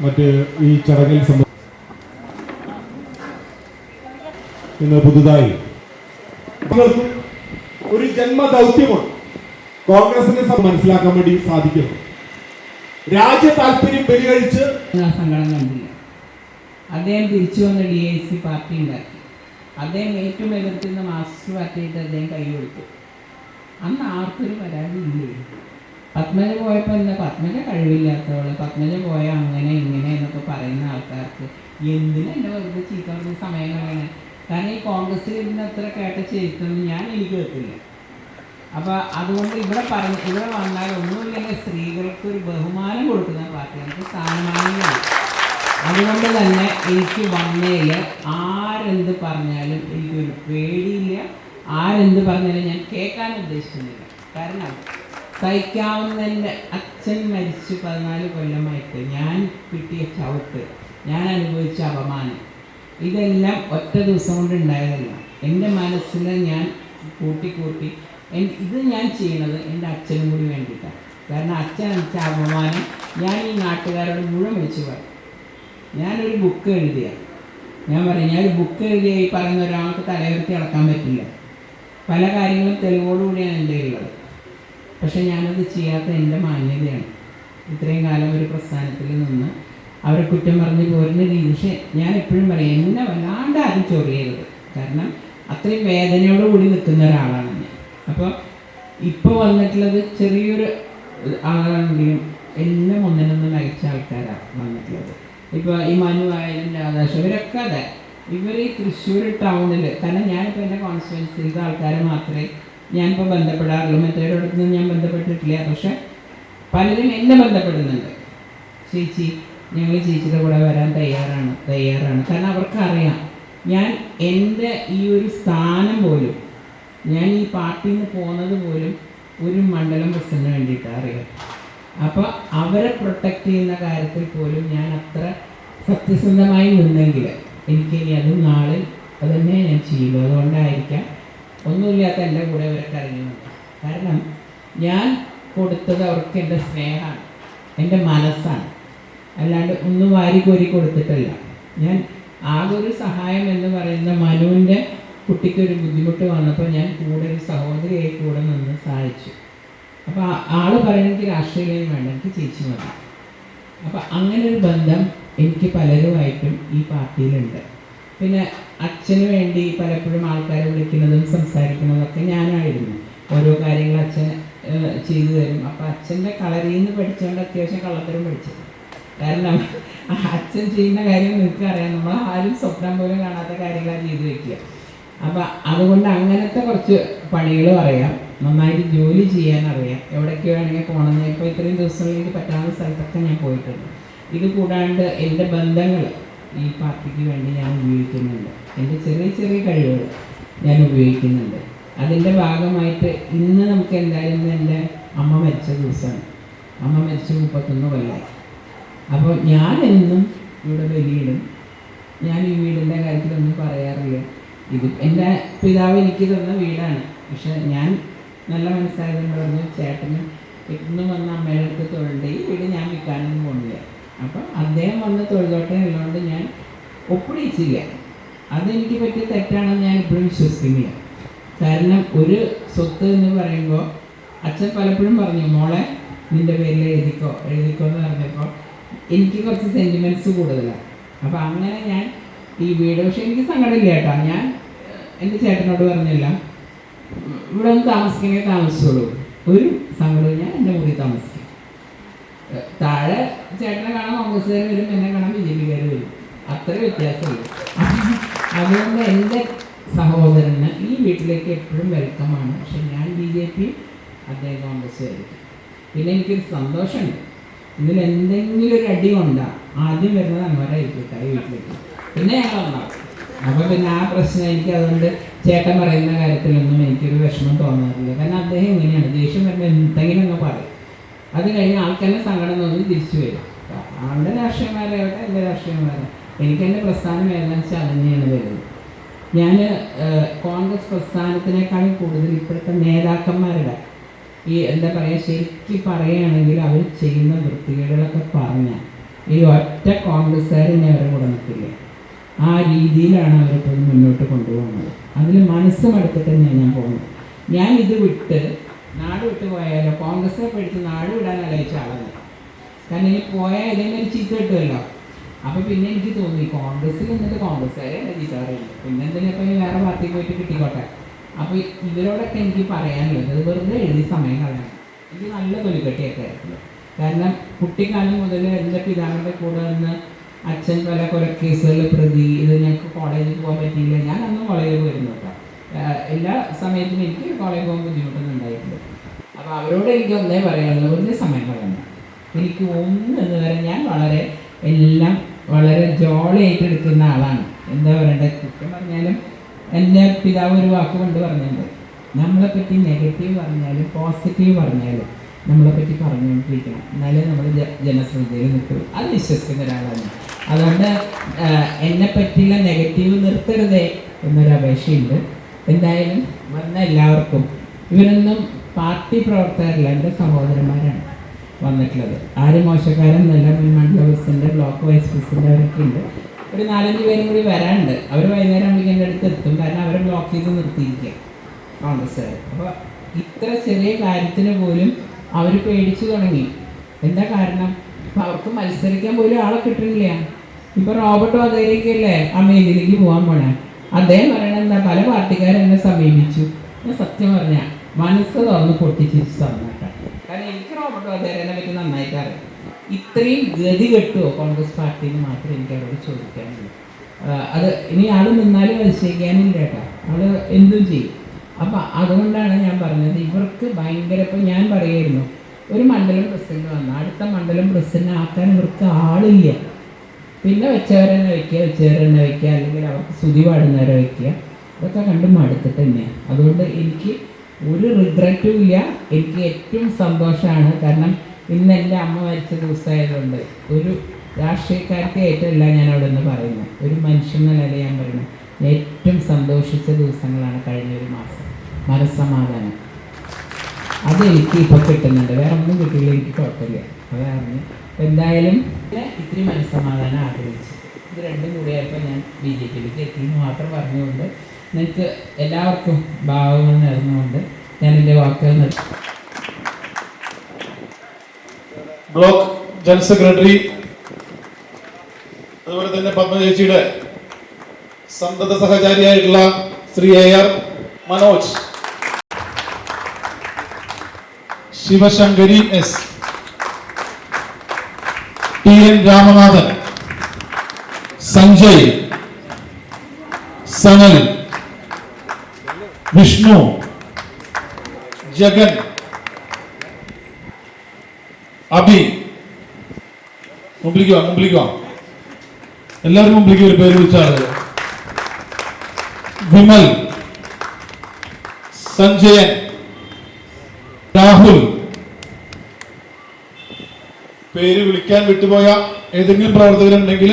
മറ്റ് ഈ ചടങ്ങിൽ സംബ- ഇന്ന് പുതുതായി. ഒരു ഒരു ജന്മദൗത്യമാണ് കോൺഗ്രസിനെ മനസ്സിലാക്കാൻ വേണ്ടി സാധിക്കും രാജ്യ താല്പര്യം ബലികഴിച്ച് സംഘടന അദ്ദേഹം തിരിച്ചു വന്ന് ഡി ഐ സി പാർട്ടി ഉണ്ടാക്കി. അദ്ദേഹം ഏറ്റവും എതിർത്തിരുന്ന മാസ്റ്റർ പാർട്ടിയായിട്ട് അദ്ദേഹം കൈ കൊടുത്തു. അന്ന് ആർക്കൊരു പരാതി ഇല്ലേ. പത്മജ പോയപ്പോൾ എന്താ? പത്മജ കഴിവില്ലാത്തവൾ. പത്മജ പോയ അങ്ങനെ ഇങ്ങനെ എന്നൊക്കെ പറയുന്ന ആൾക്കാർക്ക് എന്തിനാ എന്റെ വെറുതെ ചീത്ത പറഞ്ഞ സമയം കളയണേ കാരണം ഈ കോൺഗ്രസ്സിൽ ഇരുന്ന് അത്ര കേട്ട ചെയ്തൊന്നും ഞാൻ എനിക്ക് വെക്കില്ല അപ്പോൾ അതുകൊണ്ട് ഇവിടെ പറഞ്ഞ് ഇവിടെ വന്നാൽ ഒന്നുമില്ലെങ്കിൽ സ്ത്രീകൾക്ക് ഒരു ബഹുമാനം കൊടുക്കുന്ന പാർട്ടിയാണ് എനിക്ക് സ്ഥാനമാനങ്ങളാണ് അതുകൊണ്ട് തന്നെ എനിക്ക് വന്നതിൽ ആരെന്ത് പറഞ്ഞാലും എനിക്കൊരു പേടിയില്ല. ആരെന്ത് പറഞ്ഞാലും ഞാൻ കേൾക്കാൻ ഉദ്ദേശിക്കുന്നില്ല. കാരണം സഹിക്കാവുന്നതിന്റെ അച്ഛൻ മരിച്ചു പതിനാല് കൊല്ലമായിട്ട്. ഞാൻ കിട്ടിയ ചവിട്ട് ഞാൻ അനുഭവിച്ച അപമാനം. ഇതെല്ലാം ഒറ്റ ദിവസം കൊണ്ട് ഉണ്ടായതല്ല. എന്റെ മനസ്സിൽ ഞാൻ കൂട്ടി കൂട്ടി ഇത് ഞാൻ ചെയ്യുന്നത് എന്റെ അച്ഛനും കൂടി വേണ്ടിയിട്ടാണ്. കാരണം അച്ഛൻ അച്ഛ അപമാനം ഞാൻ ഈ നാട്ടുകാരോട് മുഴുവൻ വെച്ച് പറയും. ഞാനൊരു ബുക്ക് എഴുതിയ ഞാൻ പറയും ഞാനൊരു ബുക്ക് എഴുതിയ ഈ പറയുന്ന ഒരാൾക്ക് തലയുർത്തി അടക്കാൻ പറ്റില്ല. പല കാര്യങ്ങളും തെളിവോടുകൂടിയാണ് എന്റെ ഉള്ളത്. പക്ഷെ ഞാനത് ചെയ്യാത്ത എന്റെ മാന്യതയാണ്. ഇത്രയും കാലം ഒരു പ്രസ്ഥാനത്തിൽ നിന്ന് അവരെ കുറ്റം പറഞ്ഞ് പോരുന്ന രീതി. പക്ഷെ ഞാൻ എപ്പോഴും പറയും എന്നെ വല്ലാണ്ട് ആരും ചൊറിയരുത്. കാരണം അത്രയും വേദനയോട് കൂടി നിൽക്കുന്ന ഒരാളാണ് ഞാൻ. അപ്പോൾ ഇപ്പോൾ വന്നിട്ടുള്ളത് ചെറിയൊരു ആളാണെങ്കിലും എല്ലാം ഒന്നിനൊന്നും നയിച്ച ആൾക്കാരാണ് വന്നിട്ടുള്ളത്. ഇപ്പോൾ ഈ മനു ആയാലും രാധാകൃഷ്ണൻ ഇവരൊക്കെ അതെ. ഇവർ ഈ തൃശ്ശൂർ ടൗണിൽ കാരണം ഞാനിപ്പോൾ എന്റെ കോൺസ്റ്റിറ്റ്യൻസിയിലത്തെ ആൾക്കാരെ മാത്രമേ ഞാനിപ്പോൾ ബന്ധപ്പെടാറുള്ളൂ. അടുത്ത് ഞാൻ ബന്ധപ്പെട്ടിട്ടില്ല. പക്ഷെ പലരും എന്നെ ബന്ധപ്പെടുന്നുണ്ട്. ചേച്ചി ഞങ്ങൾ ചേച്ചിയുടെ കൂടെ വരാൻ തയ്യാറാണ് തയ്യാറാണ്. കാരണം അവർക്കറിയാം ഞാൻ എന്റെ ഈ ഒരു സ്ഥാനം പോലും ഞാൻ ഈ പാർട്ടിയിൽ നിന്ന് പോകുന്നത് പോലും ഒരു മണ്ഡലം പ്രസിഡന്റിന് വേണ്ടിയിട്ടാണ് അറിയാം. അപ്പോൾ അവരെ പ്രൊട്ടക്റ്റ് ചെയ്യുന്ന കാര്യത്തിൽ പോലും ഞാൻ അത്ര സത്യസന്ധമായി നിന്നെങ്കിൽ എനിക്ക് ഇനി അത് നാളിൽ അതന്നെ തന്നെ ഞാൻ ചെയ്യുള്ളൂ. അതുകൊണ്ടായിരിക്കാം ഒന്നുമില്ലാത്ത എന്റെ കൂടെ അവരൊക്കെ അറിഞ്ഞു കാരണം ഞാൻ കൊടുത്തത് അവർക്ക് എന്റെ സ്നേഹമാണ് എന്റെ മനസ്സാണ്. അല്ലാണ്ട് ഒന്നും വാരി കോരി കൊടുത്തിട്ടല്ല. ഞാൻ ആകെ ഒരു സഹായം എന്ന് പറയുന്ന മനുവിന്റെ കുട്ടിക്കൊരു ബുദ്ധിമുട്ട് വന്നപ്പോൾ ഞാൻ കൂടെ ഒരു സഹോദരിയായി കൂടെ നിന്ന് സഹായിച്ചു. അപ്പോൾ ആൾ പറയുന്നത് രാഷ്ട്രീയം വേണ്ട എനിക്ക് ചേച്ചി മതി. അപ്പോൾ അങ്ങനെ ഒരു ബന്ധം എനിക്ക് പലരുമായിട്ടും ഈ പാർട്ടിയിലുണ്ട്. പിന്നെ അച്ഛന് വേണ്ടി പലപ്പോഴും ആൾക്കാരെ വിളിക്കുന്നതും സംസാരിക്കുന്നതൊക്കെ ഞാനായിരുന്നു. ഓരോ കാര്യങ്ങൾ അച്ഛൻ ചെയ്തു തരും. അപ്പം അച്ഛന്റെ കളരിയിൽ നിന്ന് പഠിച്ചുകൊണ്ട് അത്യാവശ്യം കള്ളത്തരം പഠിച്ചത് കാരണം അച്ഛൻ ചെയ്യുന്ന കാര്യം നിങ്ങൾക്ക് അറിയാം നമ്മൾ ആരും സ്വപ്നം പോലും കാണാത്ത കാര്യങ്ങളാണ് ചെയ്തു വെക്കുക. അപ്പം അതുകൊണ്ട് അങ്ങനത്തെ കുറച്ച് പണികളും അറിയാം നന്നായിട്ട് ജോലി ചെയ്യാൻ അറിയാം എവിടേക്ക് വേണമെങ്കിൽ പോകണമെന്ന്. ഇപ്പോൾ ഇത്രയും ദിവസങ്ങളിലേക്ക് പറ്റാവുന്ന സ്ഥലത്തൊക്കെ ഞാൻ പോയിട്ടുണ്ട്. ഇത് കൂടാണ്ട് എന്റെ ബന്ധങ്ങൾ ഈ പാർട്ടിക്ക് വേണ്ടി ഞാൻ ഉപയോഗിക്കുന്നുണ്ട്. എന്റെ ചെറിയ ചെറിയ കഴിവുകൾ ഞാൻ ഉപയോഗിക്കുന്നുണ്ട്. അതിന്റെ ഭാഗമായിട്ട് ഇന്ന് നമുക്ക് എന്തായാലും എന്റെ അമ്മ മരിച്ച ദിവസമാണ്. അമ്മ മരിച്ച മുപ്പത്തൊന്ന് കൊല്ലായി. അപ്പോൾ ഞാൻ എന്നും ഇവിടെ ബലിയിടും. ഞാൻ ഈ വീടിന്റെ കാര്യത്തിലൊന്നും പറയാറില്ല. ഇത് എന്റെ പിതാവ് എനിക്ക് തന്ന വീടാണ്. പക്ഷെ ഞാൻ നല്ല മനസ്സായതെന്ന് പറഞ്ഞു ചേട്ടന് എന്നും വന്ന അമ്മയുടെ അടുത്ത് തൊഴുണ്ട്. ഈ വീട് ഞാൻ അപ്പം അദ്ദേഹം വന്ന് തൊഴുതോട്ടെ ഉള്ളതുകൊണ്ട് ഞാൻ ഒപ്പിടിച്ചില്ല. അതെനിക്ക് പറ്റിയ തെറ്റാണെന്ന് ഞാൻ ഇപ്പോഴും വിശ്വസിക്കുന്നില്ല. കാരണം ഒരു സ്വത്ത് എന്ന് പറയുമ്പോൾ അച്ഛൻ പലപ്പോഴും പറഞ്ഞു മോളെ നിന്റെ പേരിൽ എഴുതിക്കോ എഴുതിക്കോ എന്ന് പറഞ്ഞപ്പോൾ എനിക്ക് കുറച്ച് സെന്റിമെന്റ്സ് കൂടുതലാണ്. അപ്പോൾ അങ്ങനെ ഞാൻ ഈ വീട് പക്ഷേ എനിക്ക് സങ്കടമില്ല കേട്ടോ. ഞാൻ എന്റെ ചേട്ടനോട് പറഞ്ഞില്ല ഇവിടെ ഒന്ന് താമസിക്കണേ താമസിച്ചോളൂ. ഒരു സങ്കടവും ഞാൻ എന്റെ മുറി താമസിക്കും താഴെ ചേട്ടനെ കാണാൻ കോൺഗ്രസ്സുകാർ വരും എന്നെ കാണാൻ ബി ജെ പിക്കാർ വരും. അത്ര വ്യത്യാസമുള്ളൂ. അതുകൊണ്ട് എന്റെ സഹോദരന് ഈ വീട്ടിലേക്ക് എപ്പോഴും വെൽക്കമാണ് പക്ഷെ ഞാൻ ബി ജെ പി അദ്ദേഹം കോൺഗ്രസ് ആയിരിക്കും പിന്നെ എനിക്കൊരു സന്തോഷമുണ്ട്. ഇതിൽ എന്തെങ്കിലും ഒരു അടി കൊണ്ടാ ആദ്യം വരുന്നത് അന്മാരായിരിക്കും കേട്ടോ ഈ വീട്ടിലേക്ക്. പിന്നെ ഞങ്ങൾ ഉണ്ടാവും അപ്പം പിന്നെ ആ പ്രശ്നം എനിക്ക് അതുകൊണ്ട് ചേട്ടൻ പറയുന്ന കാര്യത്തിലൊന്നും എനിക്കൊരു വിഷമം തോന്നാറില്ല. കാരണം അദ്ദേഹം ഇങ്ങനെയാണ് ദേഷ്യം വരുമ്പോൾ എന്തെങ്കിലും ഒന്ന് പറയും. അത് കഴിഞ്ഞ് ആൾക്കെന്നെ സങ്കടം തോന്നി തിരിച്ചു വരും. ആളുടെ രാഷ്ട്രീയമാരെ അവിടെ എന്റെ രാഷ്ട്രീയമാരെ എനിക്ക് എന്റെ പ്രസ്ഥാനം വെച്ചാൽ അത് വരുന്നത്. ഞാൻ കോൺഗ്രസ് പ്രസ്ഥാനത്തിനേക്കാളും കൂടുതൽ ഇപ്പോഴത്തെ നേതാക്കന്മാരുടെ ഈ എന്താ പറയുക ശരിക്കും പറയുകയാണെങ്കിൽ അവർ ചെയ്യുന്ന വൃത്തികേടുകളൊക്കെ പറഞ്ഞാൽ ഈ ഒറ്റ കോൺഗ്രസ്സുകാരനെ അവരെ കൂടെ നിൽക്കില്ല? ആ രീതിയിലാണ് അവരിപ്പോൾ മുന്നോട്ട് കൊണ്ടുപോകുന്നത്. അതിൽ മനസ്സ് തന്നെയാണ് ഞാൻ പോകുന്നത്. ഞാൻ ഇത് വിട്ട് നാട് വിട്ട് പോയാലോ കോൺഗ്രസിനെ പിടിച്ച് നാട് വിടാൻ ആലോചിച്ച ആളല്ല. കാരണം ഇനി പോയാൽ ഇതേമാതിരി ചീത്ത കിട്ടുമല്ലോ. അപ്പൊ പിന്നെ എനിക്ക് തോന്നി കോൺഗ്രസ്സിൽ നിന്നിട്ട് കോൺഗ്രസ്സുകാരെ എന്നെ ചീത്ത പിന്നെ ഇപ്പൊ ഇപ്പം വേറെ പാർട്ടി പോയിട്ട് കിട്ടിക്കോട്ടെ? അപ്പൊ ഇവരോടൊക്കെ എനിക്ക് പറയാനുള്ളത് വെറുതെ എഴുതി സമയം കളയണം. എനിക്ക് നല്ല തൊലിക്കെട്ടിയൊക്കെ ആയിരുന്നു കാരണം കുട്ടിക്കാലം മുതൽ എന്റെ പിതാവിന്റെ കൂടെ നിന്ന് അച്ഛൻ പല കൊലക്കേസുകളിൽ പ്രതി ഇത് ഞങ്ങൾക്ക് കോളേജിൽ പോകാൻ പറ്റിയില്ല. ഞാൻ അന്ന് കോളേജിൽ പോയിരുന്നു കേട്ടോ. എല്ലാ സമയത്തും എനിക്ക് കോളേജിൽ പോകാൻ ബുദ്ധിമുട്ടൊന്നും അപ്പോൾ അവരോട് എനിക്ക് ഒന്നേ പറയാനുള്ളത് ഒന്നേ സമയം കളയണ്ട എനിക്ക് ഒന്ന് എന്ന് പറയാൻ ഞാൻ വളരെ എല്ലാം വളരെ ജോളിയായിട്ട് എടുക്കുന്ന ആളാണ്. എന്താ പറയണ്ടേ? കുറ്റം പറഞ്ഞാലും എന്റെ പിതാവ് ഒരു വാക്ക് കൊണ്ട് പറഞ്ഞിട്ടുണ്ട്. നമ്മളെപ്പറ്റി നെഗറ്റീവ് പറഞ്ഞാലും പോസിറ്റീവ് പറഞ്ഞാലും നമ്മളെപ്പറ്റി പറഞ്ഞുകൊണ്ടിരിക്കണം. എന്നാലേ നമ്മൾ ജനശ്രദ്ധയിൽ നിൽക്കുള്ളൂ അത് വിശ്വസിക്കുന്ന ഒരാളാണ്. അതുകൊണ്ട് എന്നെ പറ്റിയുള്ള നെഗറ്റീവ് നിർത്തരുതേ എന്നൊരു അപേക്ഷയുണ്ട്. എന്തായാലും വന്ന എല്ലാവർക്കും ഇവരൊന്നും പാർട്ടി പ്രവർത്തകരല്ല എന്റെ സഹോദരന്മാരാണ് വന്നിട്ടുള്ളത്. ആര് മോശക്കാരെന്നല്ല മുൻ മണ്ഡല പ്രസിഡന്റ് ബ്ലോക്ക് വൈസ് പ്രസിഡന്റ് അവരൊക്കെ ഉണ്ട്. ഒരു നാലഞ്ച് പേരും കൂടി വരാനുണ്ട്. അവർ വൈകുന്നേരം ആകുമ്പോൾ എന്റെ അടുത്ത് എത്തും. കാരണം അവരെ ബ്ലോക്ക് ചെയ്ത് നിർത്തിയിരിക്കുക കോൺഗ്രസ്സുകാർ. അപ്പോൾ ഇത്ര ചെറിയ കാര്യത്തിന് പോലും അവർ പേടിച്ചു തുടങ്ങി. എന്താ കാരണം? അപ്പോൾ അവർക്ക് മത്സരിക്കാൻ പോലും ആളെ കിട്ടുന്നില്ല ഇപ്പോൾ റോബർട്ട് വധേരിക്കല്ലേ അമേരിക്കയിലേക്ക് പോകാൻ പോണേ? അദ്ദേഹം പറയണത് എന്താ? പല പാർട്ടിക്കാരെന്നെ സമീപിച്ചു. ഞാൻ സത്യം പറഞ്ഞ മനസ്സ് തുറന്ന് പൊട്ടിച്ചിരിച്ച് തന്നേക്കാം കാരണം എനിക്ക് റോബർട്ട് വധേരനെ പറ്റി നന്നായിട്ട് ഇത്രയും ഗതി കെട്ടുമോ കോൺഗ്രസ് പാർട്ടിന്ന് മാത്രമേ എനിക്ക് അവരോട് ചോദിക്കാനുള്ളൂ അത് ഇനി ആൾ നിന്നാലും അതിശയിക്കാനില്ല കേട്ടോ. ആൾ എന്തും ചെയ്യും. അപ്പം അതുകൊണ്ടാണ് ഞാൻ പറഞ്ഞത് ഇവർക്ക് ഭയങ്കര ഇപ്പം ഞാൻ പറയായിരുന്നു ഒരു മണ്ഡലം പ്രസിഡന്റ് വന്ന. അടുത്ത മണ്ഡലം പ്രസിഡന്റ് ആക്കാൻ ഇവർക്ക് ആളില്ല. പിന്നെ വെച്ചവരെന്നെ വയ്ക്കുക വെച്ചവരെന്നെ വയ്ക്കുക അല്ലെങ്കിൽ അവർക്ക് സ്തുതി പാടുന്നവരെ വയ്ക്കുക ഇതൊക്കെ കണ്ട് മടുത്തിട്ട് തന്നെയാണ് അതുകൊണ്ട് എനിക്ക് ഒരു റിഗ്രറ്റും ഇല്ല. എനിക്ക് ഏറ്റവും സന്തോഷമാണ് കാരണം ഇന്ന് എന്റെ അമ്മ മരിച്ച ദിവസമായതുകൊണ്ട് ഒരു രാഷ്ട്രീയക്കാർക്ക് ഏറ്റവും ഞാൻ അവിടെ നിന്ന് പറയുന്നത്. ഒരു മനുഷ്യൻ എന്ന നില ഞാൻ പറയുന്നു ഏറ്റവും സന്തോഷിച്ച ദിവസങ്ങളാണ് കഴിഞ്ഞ ഒരു മാസം. മനസ്സമാധാനം. അതെനിക്ക് ഇപ്പോൾ കിട്ടുന്നുണ്ട്. വേറെ ഒന്നും കിട്ടിയില്ല. എനിക്ക് കുഴപ്പമില്ല. അതാണ് എന്തായാലും ഇത്തിരി മനസ്സമാധാനം ആഗ്രഹിച്ചു. ഇത് രണ്ടും കൂടിയായപ്പോൾ ഞാൻ ബി ജെ പിയിലേക്ക് എത്തിയെന്ന് മാത്രം പറഞ്ഞുകൊണ്ട് നിങ്ങൾക്ക് എല്ലാവർക്കും ഭാവങ്ങൾ നേർന്നുകൊണ്ട് ഞാൻ എന്റെ വാക്കുകൾ നിർത്തി. ബ്ലോക്ക് ജനറൽ സെക്രട്ടറി അതുപോലെ തന്നെ പത്മചേച്ചിയുടെ സന്തത സഹചാരിയായിട്ടുള്ള Shri A R Manoj Sivasankari S T N Ramanathan Sanjay Sanal Vishnu Jagan Abhi മുമ്പിലേക്ക് വാ മുമ്പിലേക്ക്? വാ എല്ലാവരും മുമ്പിലേക്ക് ഒരു പേര് വിളിച്ചാൽ വിമൽ സഞ്ജയൻ രാഹുൽ. പേര് വിളിക്കാൻ വിട്ടുപോയ ഏതെങ്കിലും പ്രവർത്തകരുണ്ടെങ്കിൽ